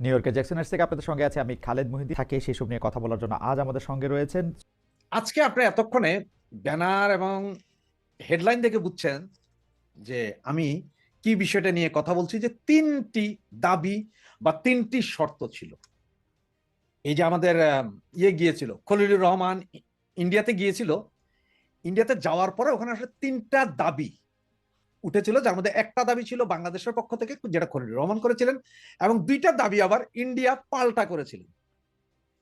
New ইয়র্কের জ্যাকসনের থেকে আপনাদের সঙ্গে আছে আমি খালেদ মুহিদি থাকে সেসব নিয়ে কথা বলার জন্য আজ আমাদের সঙ্গে রয়েছেন। আজকে আপনি এতক্ষণে ব্যানার এবং হেডলাইন দেখে বুঝছেন যে আমি কি বিষয়টা নিয়ে কথা বলছি যে তিনটি দাবি বা তিনটি শর্ত ছিল। এই যে আমাদের ইয়ে গিয়েছিল, খলিলুর রহমান ইন্ডিয়াতে গিয়েছিল। ইন্ডিয়াতে যাওয়ার পরে ওখানে আসলে তিনটা দাবি উঠেছিল, যার মধ্যে একটা দাবি ছিল বাংলাদেশের পক্ষ থেকে, যেটা খলিলুর রহমান করেছিলেন, এবং দুইটা দাবি আবার ইন্ডিয়া পাল্টা করেছিলেন।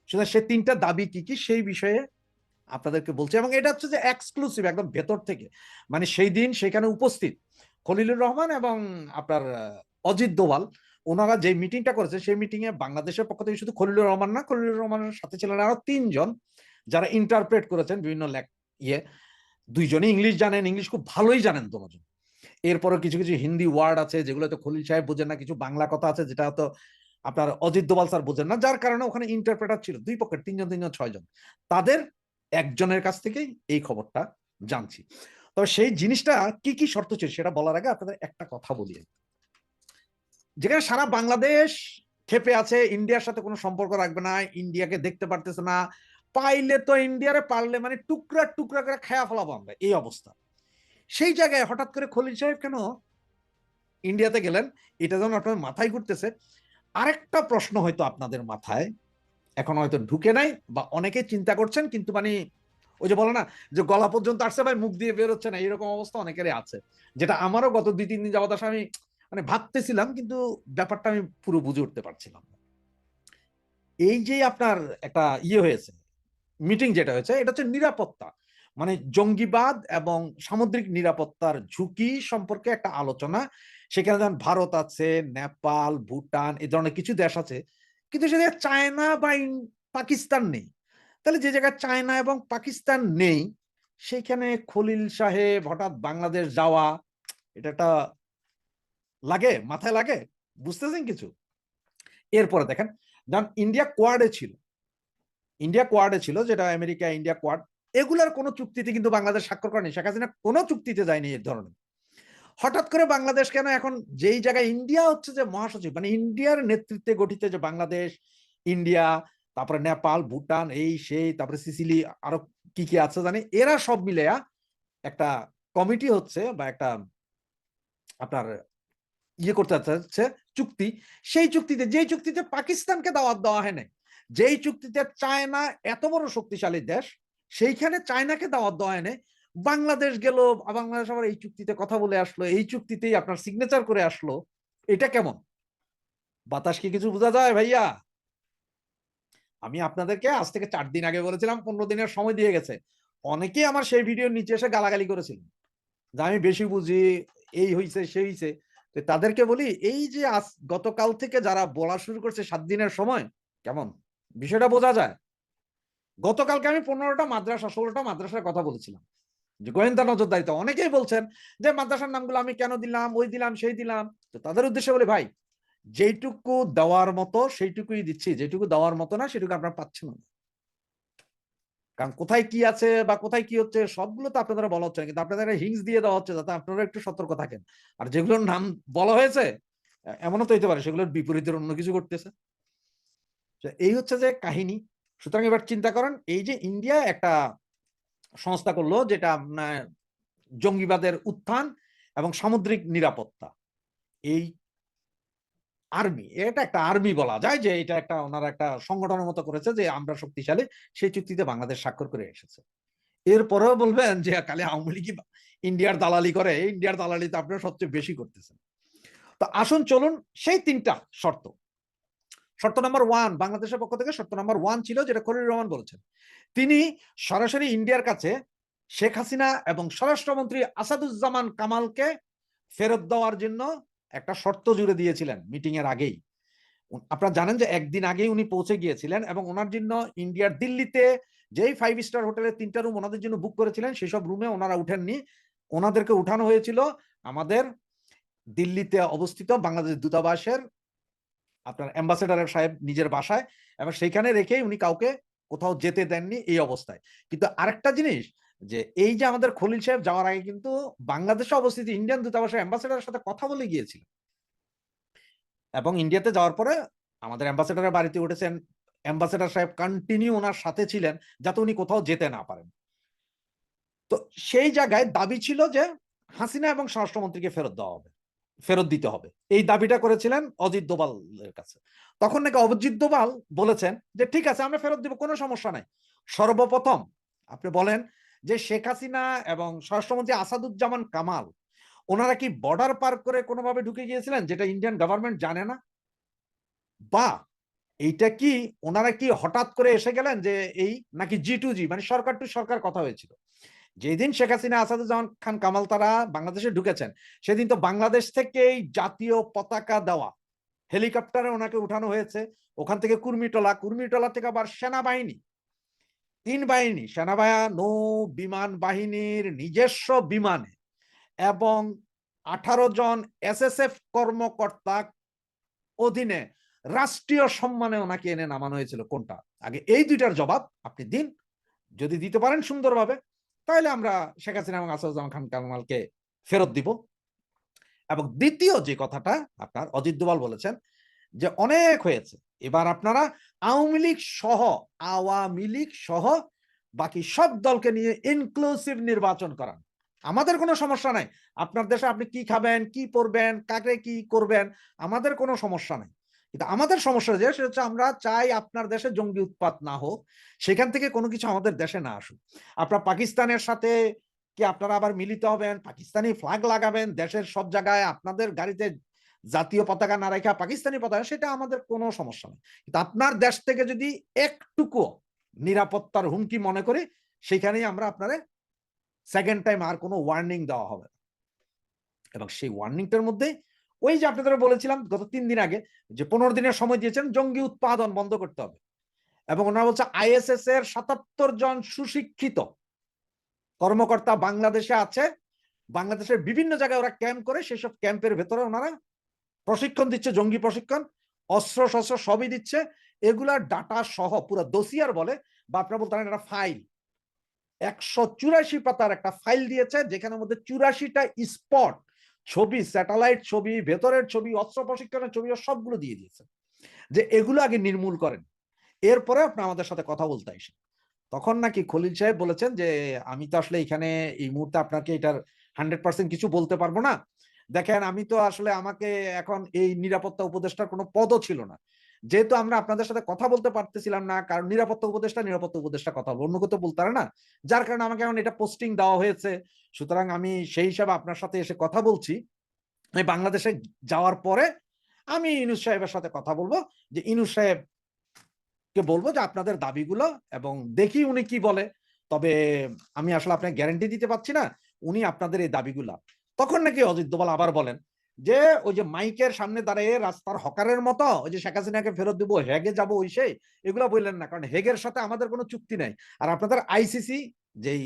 সুতরাং সে তিনটা দাবি কি কি, সেই বিষয়ে আপনাদেরকে বলছি। এবং এটা হচ্ছে যে এক্সক্লুসিভ একদম ভেতর থেকে। মানে সেই দিন সেখানে উপস্থিত খলিলুর রহমান এবং আপনার অজিত দোভাল, ওনারা যে মিটিংটা করেছে সেই মিটিং এ বাংলাদেশের পক্ষ থেকে শুধু খলিলুর রহমান না, খলিলুর রহমানের সাথে ছিলেন আরও তিনজন, যারা ইন্টারপ্রেট করেছেন বিভিন্ন ইয়ে। দুইজনই ইংলিশ জানেন ইংলিশ খুব ভালোই জানেন দুজন এরপরে কিছু কিছু হিন্দি ওয়ার্ড আছে যেগুলো তো খলিল সাহেব বোঝেন না, কিছু বাংলা কথা আছে যেটা তো আপনার অজিত দোভাল স্যার বোঝেন না, যার কারণে ওখানে ইন্টারপ্রেটার ছিল, দুই পক্ষের, তিনজন তিনজন, ছয়জন। তাদের একজনের কাছ থেকেই এই খবরটা জানছি। তবে সেই জিনিসটা কি কি শর্ত ছিল সেটা বলার আগে আপনাদের একটা কথা বলি যেখানে সারা বাংলাদেশ খেপে আছে, ইন্ডিয়ার সাথে কোনো সম্পর্ক রাখবে না, ইন্ডিয়াকে দেখতে পারতেছে না, পাইলে তো ইন্ডিয়ারে পারলে মানে টুকরা টুকরা করে খেয়া ফেলাবো আমরা, এই অবস্থা। সেই জায়গায় হঠাৎ করে খলিল সাহেব কেন ইন্ডিয়াতে গেলেন? এটা যেমন আপনার মাথায় ঘুরতেছে। আরেকটা প্রশ্ন হয়তো আপনাদের মাথায়, এখন হয়তো ঢুকে নাই বা অনেকে চিন্তা করছেন, কিন্তু মানে ওই যে বলে না, যে গলা পর্যন্ত আসছে ভাই, মুখ দিয়ে বেরোচ্ছে না, এরকম অবস্থা অনেকেরই আছে। যেটা আমারও গত দুই, তিন দিন যাবত আসলে আমি মানে ভাবতেছিলাম, কিন্তু ব্যাপারটা আমি পুরো বুঝে উঠতে পারছিলাম এই যে আপনার একটা ইয়ে হয়েছে মিটিং যেটা হয়েছে, এটা হচ্ছে নিরাপত্তা। মানে জঙ্গিবাদ এবং সামুদ্রিক নিরাপত্তার ঝুঁকি সম্পর্কে একটা আলোচনা। সেখানে যেমন ভারত আছে, নেপাল, ভুটান, এ ধরনের কিছু দেশ আছে। কিন্তু সেখানে চায়না বা পাকিস্তান নেই। তাহলে যে জায়গায় চায়না এবং পাকিস্তান নেই সেখানে খলিল সাহেব হঠাৎ বাংলাদেশ যাওয়া, এটা একটা লাগে, মাথায় লাগে? বুঝতেছেন কিছু? এরপরে দেখেন, যেমন ইন্ডিয়া কোয়াডে ছিল। ইন্ডিয়া কোয়াডে ছিল, যেটা আমেরিকা, ইন্ডিয়া কোয়াড এগুলার কোনো চুক্তিতে কিন্তু বাংলাদেশ স্বাক্ষর করেনি। শেখ হাসিনা কোনো চুক্তিতে যায়নি এর ধরনের। হঠাৎ করে বাংলাদেশ কেন এখন যেই জায়গায় ইন্ডিয়া হচ্ছে যে মহাসচিব মানে ইন্ডিয়ার নেতৃত্বে গঠিত যে বাংলাদেশ, ইন্ডিয়া, তারপরে নেপাল, ভুটান, এই, সেই, তারপরে সিসিলি, আরও কি কি আছে জানি, এরা সব মিলে একটা কমিটি হচ্ছে বা একটা আপনার ইয়ে করতে হচ্ছে চুক্তি। সেই চুক্তিতে, যেই চুক্তিতে পাকিস্তানকে দাওয়াত দেওয়া হয় নাই, যেই চুক্তিতে চায়না এত বড় শক্তিশালী দেশ সেইখানে চায়নাকে দাওয়াত দেওয়া নাই। বাংলাদেশ গেল, বাংলাদেশ আবার এই চুক্তিতে কথা বলে আসলো, এই চুক্তিতেই আপনার সিগনেচার করে আসলো। এটা কেমন? বাতাস কি কিছু বোঝা যায় ভাইয়া? আমি আপনাদেরকে আজ থেকে চার দিন আগে বলেছিলাম, পনেরো দিনের সময় দিয়ে গেছে। অনেকেই আমার সেই ভিডিওর নিচে এসে গালাগালি করেছিলেন যে আমি বেশি বুঝি, এই হইছে সেই হইছে। তো তাদেরকে বলি, এই যে আজ গতকাল থেকে যারা বলা শুরু করছে সাত দিনের সময়, কেমন? বিষয়টা বোঝা যায়। গতকালকে আমি পনেরোটা মাদ্রাসা, ষোলোটা মাদ্রাসার কথা বলেছিলাম। যে গোয়েন্দা নজরদারিতে অনেকেই বলছেন যে মাদ্রাসার নামগুলো আমি কেন দিলাম, ওই দিলাম, সেই দিলাম। তো তাদের উদ্দেশ্যে বলি, ভাই, যেইটুকু দেওয়ার মতো সেইটুকুই দিচ্ছি। যেটুকু দেওয়ার মতো না, সেটুকু আপনারা পাচ্ছেন না। কারণ কোথায় কি আছে বা কোথায় কি হচ্ছে, সবগুলো তো আপনাদের বলা হচ্ছে কিন্তু আপনাদের হিংস দিয়ে দেওয়া হচ্ছে যাতে আপনারা একটু সতর্ক থাকেন। আর যেগুলোর নাম বলা হয়েছে এমনও তো হইতে পারে, সেগুলোর বিপরীতের অন্য কিছু করতেছে এই হচ্ছে যে কাহিনী। সুতরাং এবার চিন্তা করেন, এই যে ইন্ডিয়া একটা সংস্থা করল যেটা জঙ্গিবাদের উত্থান এবং সামুদ্রিক নিরাপত্তা। এই আর্মি এটা একটা আর্মি বলা যায় যে এটা একটা, ওনারা একটা সংগঠনের মতো করেছে যে আমরা শক্তিশালী, সেই চুক্তিতে বাংলাদেশ স্বাক্ষর করে এসেছে। এরপরেও বলবেন যে কালে আওয়ামী লীগ ইন্ডিয়ার দালালি করে ইন্ডিয়ার দালালি তো আপনারা সবচেয়ে বেশি করতেছেন। তো আসুন চলুন, সেই তিনটা শর্ত। শর্ত নাম্বার ওয়ান বাংলাদেশের পক্ষ থেকে শর্ত নাম্বার ওয়ান ছিল যেটা খলিল রহমান বলেছেন। তিনি সরাসরি ইন্ডিয়ার কাছে শেখ হাসিনা এবং স্বরাষ্ট্রমন্ত্রী আসাদুজ্জামান কামালকে ফেরত দেওয়ার জন্য একটা শর্ত জুড়ে দিয়েছিলেন মিটিং এর আগেই। আপনারা জানেন যে একদিন আগেই উনি পৌঁছে গিয়েছিলেন এবং ওনার জন্য ইন্ডিয়ার দিল্লিতে যেই ফাইভ স্টার হোটেলে তিনটা রুম ওনাদের জন্য বুক করেছিলেন, সেসব রুমে ওনারা উঠেননি। ওনাদেরকে উঠানো হয়েছিল আমাদের দিল্লিতে অবস্থিত বাংলাদেশ দূতাবাসের আপনার অ্যাম্বাসেডার সাহেব নিজের বাসায় এবং সেইখানে রেখেই উনি কাউকে কোথাও যেতে দেননি এই অবস্থায়। কিন্তু আরেকটা জিনিস, যে এই যে আমাদের খলিল সাহেব যাওয়ার আগে কিন্তু বাংলাদেশে অবস্থিত ইন্ডিয়ান দূতাবাসের অ্যাম্বাসেডারের সাথে কথা বলে গিয়েছিল। এবং ইন্ডিয়াতে যাওয়ার পরে আমাদের অ্যাম্বাসেডারের বাড়িতে উঠেছেন অ্যাম্বাসেডার সাহেব কন্টিনিউ ওনার সাথে ছিলেন, যাতে উনি কোথাও যেতে না পারেন। তো সেই জায়গায় দাবি ছিল যে হাসিনা এবং স্বরাষ্ট্রমন্ত্রীকে ফেরত দেওয়া হবে। ফেরত দিতে হবে। এই দাবিটা করেছিলেন অজিত দোবালের কাছে। তখন নাকি অজিত দোবাল বলেছেন যে, ঠিক আছে, আমরা ফেরত দিব, কোনো সমস্যা নাই। সর্বপ্রথম আপনি বলেন যে, শেখ হাসিনা এবং স্বরাষ্ট্রমন্ত্রী আসাদুজ্জামান কামাল, ওনারা কি বর্ডার পার করে কোনোভাবে ঢুকে গিয়েছিলেন, যেটা ইন্ডিয়ান গভর্নমেন্ট জানে না? বা এইটা কি ওনারা কি হঠাৎ করে এসে গেলেন যে, এই নাকি জি টু জি মানে সরকার টু সরকার কথা হয়েছিল। যেদিন শেখ হাসিনা আসাদুজ্জামান খান কামাল তারা বাংলাদেশে ঢুকেছেন, সেদিন তো বাংলাদেশ থেকেই জাতীয় পতাকা দেওয়া। হেলিকপ্টারে ওনাকে উঠানো হয়েছে। ওখান থেকে কুর্মিটোলা কুর্মিটোলা থেকে আবার সেনাবাহিনী। তিন বাহিনী, সেনাবাহিনী, নৌ, বিমান বাহিনীর নিজস্ব বিমানে এবং আঠারো জন এসএসএফ কর্মকর্তা অধীনে রাষ্ট্রীয় সম্মানে ওনাকে এনে নামানো হয়েছিল। কোনটা? আগে এই দুইটার জবাব আপনি দিন। যদি দিতে পারেন সুন্দরভাবে। তাহলে আমরা শেখ হাসিনা এবং আসাদুজ্জামান খান কামালকে ফেরত দিব। এবং দ্বিতীয় যে কথাটা আপনার অজিত দোভাল বলেছেন যে অনেক হয়েছে। এবার আপনারা আওয়ামী লীগ সহ, আওয়ামী লীগ সহ বাকি সব দলকে নিয়ে ইনক্লুসিভ নির্বাচন করান। আমাদের কোনো সমস্যা নাই। আপনার দেশে আপনি কি খাবেন, কি পরবেন, কাকে কি করবেন, আমাদের কোনো সমস্যা নাই। কিন্তু আমাদের সমস্যা যে সেটা হচ্ছে আমরা চাই আপনার দেশে জঙ্গি উৎপাত না হোক, সেখান থেকে কোনো কিছু আমাদের দেশে না আসুক। আপনার পাকিস্তানের সাথে কি আপনারা আবার মিলিত হবেন? পাকিস্তানি ফ্ল্যাগ লাগাবেন, দেশের সব জায়গায় আপনাদের গাড়িতে জাতীয় পতাকা না রেখা পাকিস্তানি পতাকা, সেটা আমাদের কোনো সমস্যা নেই কিন্তু আপনার দেশ থেকে যদি একটুকু নিরাপত্তার হুমকি মনে করে, সেখানেই আমরা আপনারে সেকেন্ড টাইম আর কোনো ওয়ার্নিং দেওয়া হবে এবং সেই ওয়ার্নিংটার মধ্যে ওই যে আপনাদের বলেছিলাম গত তিন দিন আগে যে পনেরো দিনের সময় দিয়েছেন, জঙ্গি উৎপাদন বন্ধ করতে হবে। এবং ওনারা বলছে আইএসএস এর সাতাত্তর জন সুশিক্ষিত কর্মকর্তা বাংলাদেশে আছে। বাংলাদেশের বিভিন্ন জায়গায় ওরা ক্যাম্প করে, সেসব ক্যাম্পের ভেতরে ওনারা প্রশিক্ষণ দিচ্ছে, জঙ্গি প্রশিক্ষণ অস্ত্র শস্ত্র সবই দিচ্ছে। এগুলার ডাটা সহ, পুরো দোসিয়ার বলে, বা আপনারা বলতে পারেন একটা ফাইল একশো চুরাশি পাতার একটা ফাইল দিয়েছে, যেখানের মধ্যে চুরাশিটা স্পট ছবি স্যাটেলাইট ছবি, ভেতরের ছবি, অস্ত্র প্রশিক্ষণের ছবি সবগুলো দিয়ে দিয়েছে। যে এগুলো আগে নির্মূল করেন। এরপরে আপনি আমাদের সাথে কথা বলতে আসেন। তখন নাকি খলিল সাহেব বলেছেন যে, আমি তো আসলে এখানে এই মুহূর্তে আপনাকে এটার হান্ড্রেড পার্সেন্ট কিছু বলতে পারব না। দেখেন, আমি তো আসলে আমাকে এখন এই নিরাপত্তা উপদেষ্টার কোনো পদও ছিল না। যেহেতু আমরা আপনাদের সাথে কথা বলতে পারতেছিলাম না, কারণ নিরাপত্তা উপদেষ্টা নিরাপত্তা উপদেষ্টা কথা বলব, অন্য কোথাও বলতে পারে না। যার কারণে আমাকে এখন এটা পোস্টিং দেওয়া হয়েছে। সুতরাং আমি সেই হিসাবে আপনার সাথে এসে কথা বলছি। বাংলাদেশে যাওয়ার পরে আমি ইনুস সাহেবের সাথে কথা বলব, যে ইনুস সাহেব কে বলব যে আপনাদের দাবিগুলো এবং দেখি উনি কি বলে। তবে আমি আসলে আপনাকে গ্যারান্টি দিতে পারছি না, উনি আপনাদের এই দাবিগুলা। তখন নাকি অজিত দোভাল আবার বলেন যে ওই যে মাইকের সামনে দাঁড়িয়ে রাস্তার হকারের মতো ওই যে শেখ হাসিনাকে ফেরত দিব, হেগে যাব ওই সেই, এগুলো বললেন না। কারণ হেগের সাথে আমাদের কোনো চুক্তি নাই। আর আপনাদের আইসিসি যেই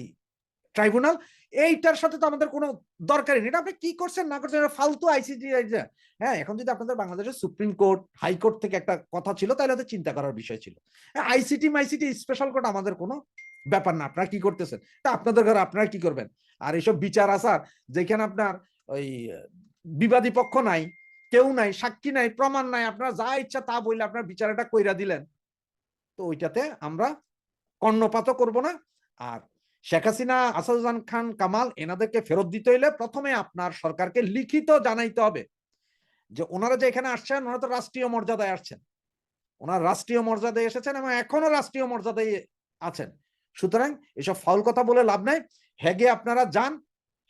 ট্রাইব্যুনাল, এইটার সাথে তো আমাদের কোনো দরকারই নেই। আপনি কি করছেন, না করছেন ফালতু আইসিটি হ্যাঁ এখন যদি আপনাদের বাংলাদেশের সুপ্রিম কোর্ট হাইকোর্ট থেকে একটা কথা ছিল, তাহলে হয়তো চিন্তা করার বিষয় ছিল। আইসিটি মাইসিটি স্পেশাল কোর্ট আমাদের কোনো ব্যাপার না। আপনারা কি করতেছেন? তা আপনাদের ঘরে আপনারা কি করবেন? আর এইসব বিচার আসার যেখানে আপনার ওই বিবাদী পক্ষ নাই, কেউ নাই, সাক্ষী নাই, প্রমাণ নাই, আপনারা যা ইচ্ছা তা বললে আপনার বিচারটা কইরা দিলেন। তো ওইটাতে আমরা কর্ণপাত করব না। আর শেখ হাসিনা, আসাদুজ্জামান খান, কামাল এনাদেরকে ফেরত দিতে হইলে প্রথমে আপনার সরকারকে লিখিত জানাইতে হবে যে ওনারা যে এখানে আসছেন, ওনারা তো রাষ্ট্রীয় মর্যাদায় আসছেন। ওনার রাষ্ট্রীয় মর্যাদায় এসেছেন এবং এখনও রাষ্ট্রীয় মর্যাদায় আছেন। সুতরাং এসব ফাউল কথা বলে লাভ নাই। হেগে আপনারা যান,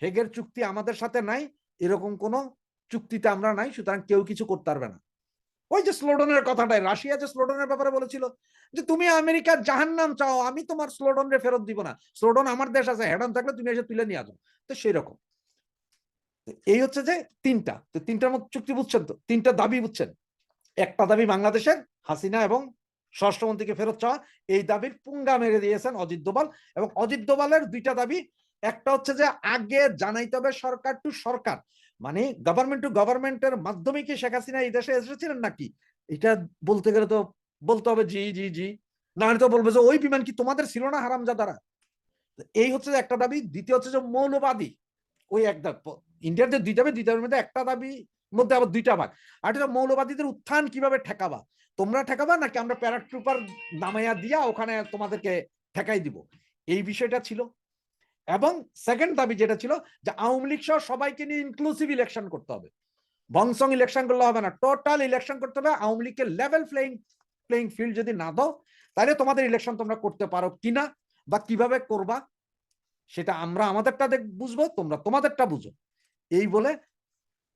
হেগের চুক্তি আমাদের সাথে নাই। এরকম কোন চুক্তিতে আমরা নাই, সুতরাং কেউ কিছু করতে পারবে না। ওই যে স্লোডনের কথাটাই, রাশিয়া যে স্লোডনের ব্যাপারে বলেছিল যে, তুমি আমেরিকার জাহান্নাম চাও, আমি তোমার স্লোডন রে ফেরত দিব না। স্লোডন আমার দেশ আছে হেডন থাকলে তুমি এসে তুলে নিয়ে আসো। তো সেই রকম এই হচ্ছে যে তিনটা। তো তিনটার মধ্যে চুক্তি বুঝছেন তো? তিনটা দাবি বুঝছেন? একটা দাবি বাংলাদেশের, হাসিনা এবং স্বরাষ্ট্রমন্ত্রীকে ফেরত চাওয়া, এই দাবির পুঙ্গা মেরে দিয়েছেন অজিত দোভাল এবং অজিত দোভালের দুইটা দাবি একটা হচ্ছে যে আগে জানাইতে হবে সরকার টু সরকার। মানে গভর্নমেন্ট টু গভর্নমেন্টের মাধ্যমে কি শেখ হাসিনা এই দেশে এসেছিলেন নাকি? এটা বলতে গেলে তো বলতে হবে জি জি জি। না তো বলবে যে ওই বিমান কি তোমাদের ছিল না হারামজাদারা? এই হচ্ছে একটা দাবি। দ্বিতীয় হচ্ছে যে মৌলবাদী। ওই একটা ইন্ডিয়ার যে দুই দাবি, দুই দাবির মধ্যে একটা দাবি, মধ্যে আবার দুইটা ভাগ। আর এটা মৌলবাদীদের উত্থান কীভাবে ঠেকাবা? তোমরা ঠেকাবা নাকি আমরা প্যারাট্রুপার নামাইয়া দিয়া ওখানে তোমাদেরকে ঠেকাই দিব? এই বিষয়টা ছিল। এবং সেকেন্ড দাবি যেটা ছিল যে আওয়ামী লীগ সহ সবাইকে নিয়ে ইনক্লুসিভ ইলেকশন করতে হবে। বংসং ইলেকশন করলে হবে না টোটাল ইলেকশন করতে হবে, আওয়ামী লীগকে লেভেল প্লেইং প্লেইং ফিল্ড যদি না দাও, তাহলে তোমাদের ইলেকশন তোমরা করতে পারো কিনা বা কীভাবে করবা, সেটা আমরা আমাদেরটা দেখ, বুঝব, তোমরা তোমাদেরটা বুঝো। এই বলে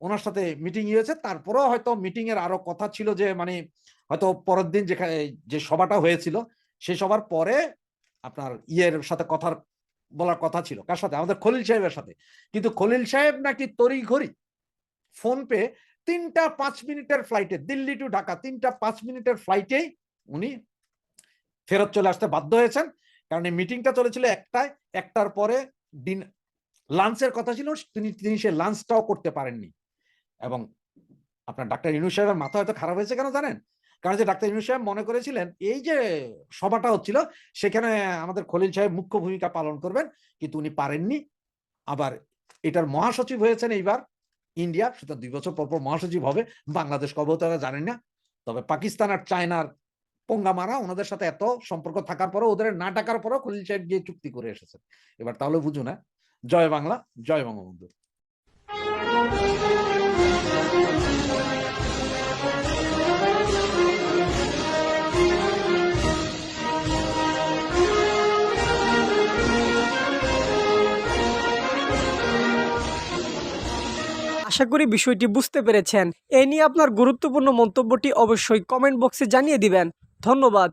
ওনার সাথে মিটিং হয়েছে। তারপরেও হয়তো মিটিং এর আরও কথা ছিল যে মানে হয়তো পরের দিন যেখানে, যে সভাটা হয়েছিল সেই সবার পরে আপনার ইয়ের সাথে কথার বলার কথা ছিল। কার সাথে? আমাদের খলিল সাহেবের সাথে। কিন্তু খলিল সাহেব নাকি তড়ি ঘড়ি ফোন পে তিনটা পাঁচ মিনিটের ফ্লাইটে দিল্লি টু ঢাকা, তিনটা পাঁচ মিনিটের ফ্লাইটেই উনি ফেরত চলে আসতে বাধ্য হয়েছেন। কারণ এই মিটিংটা চলেছিল একটায়, একটার পরে দিন লাঞ্চের কথা ছিল, তিনি তিনি সে লাঞ্চটাও করতে পারেননি। এবং আপনার ডাক্তার ইনু সাহেবের মাথা হয়তো খারাপ হয়েছে কেন জানেন? কারণ যে ডাক্তার ইনু সাহেব মনে করেছিলেন, এই যে সভাটা হচ্ছিল, সেখানে আমাদের খলিল সাহেব মুখ্য ভূমিকা পালন করবেন, কিন্তু উনি পারেননি। আবার এটার মহাসচিব হয়েছেন এইবার ইন্ডিয়া, সেটা দুই বছর পর পর মহাসচিব হবে, বাংলাদেশ কবে হবে জানেন না। তবে পাকিস্তান আর চায়নার পঙ্গা মারা, ওনাদের সাথে এত সম্পর্ক থাকার পরেও, ওদের না ডাকার পরেও খলিল সাহেব গিয়ে চুক্তি করে এসেছেন। এবার তাহলে বুঝুন না জয় বাংলা, জয় বঙ্গবন্ধু। আশা করি বিষয়টি বুঝতে পেরেছেন। এ নিয়ে আপনার গুরুত্বপূর্ণ মন্তব্যটি অবশ্যই কমেন্ট বক্সে জানিয়ে দিবেন। ধন্যবাদ।